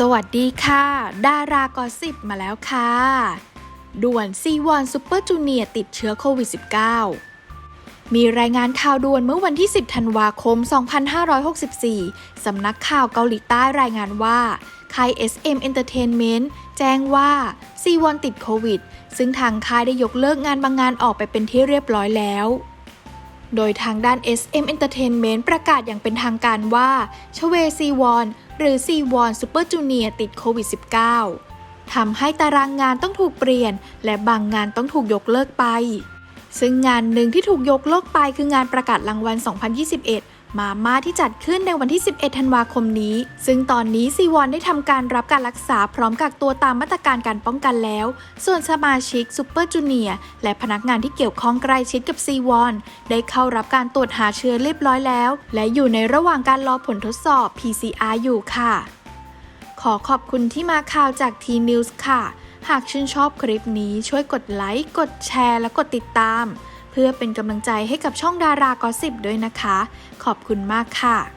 สวัสดีค่ะ ดารากอสิบมาแล้วค่ะ ด่วนซีวอนซูเปอร์จูเนียติดเชื้อโควิด -19 มีรายงานข่าวด่วนเมื่อวันที่ 10 ธันวาคม 2564 สำนักข่าวเกาหลีใต้รายงานว่าค่าย SM Entertainment แจ้งว่าซีวอนติดโควิด ซึ่งทางค่ายได้ยกเลิกงานบางงานออกไปเป็นที่เรียบร้อยแล้ว โดยทางด้าน SM Entertainment ประกาศอย่างเป็นทางการว่าชเวซีวอนหรือซีวอนซูเปอร์จูเนียติดโควิด -19 ทำให้ตารางงานต้องถูกเปลี่ยน และบางงานต้องถูกยกเลิกไป ซึ่งงานหนึ่งที่ถูกยกเลิกไปคืองานประกาศรางวัล 2021 มาม่าที่จัดขึ้นในวันที่ 11 ธันวาคมนี้ ซึ่งตอนนี้ซีวอนได้ทำการรับการรักษาพร้อมกักตัวตามมาตรการการป้องกันแล้ว ส่วนสมาชิกซูเปอร์จูเนียร์และพนักงานที่เกี่ยวข้องใกล้ชิดกับซีวอนได้เข้ารับการตรวจหาเชื้อเรียบร้อยแล้ว และอยู่ในระหว่างการรอผลทดสอบ PCR อยู่ค่ะ ขอขอบคุณที่มาข่าวจาก T News ค่ะ หากชื่นชอบคลิปนี้ช่วยกดไลค์ กดแชร์ และกดติดตาม พื่อเป็นกำลังใจให้กับช่องดารากอสิบด้วยนะคะ ขอบคุณมากค่ะ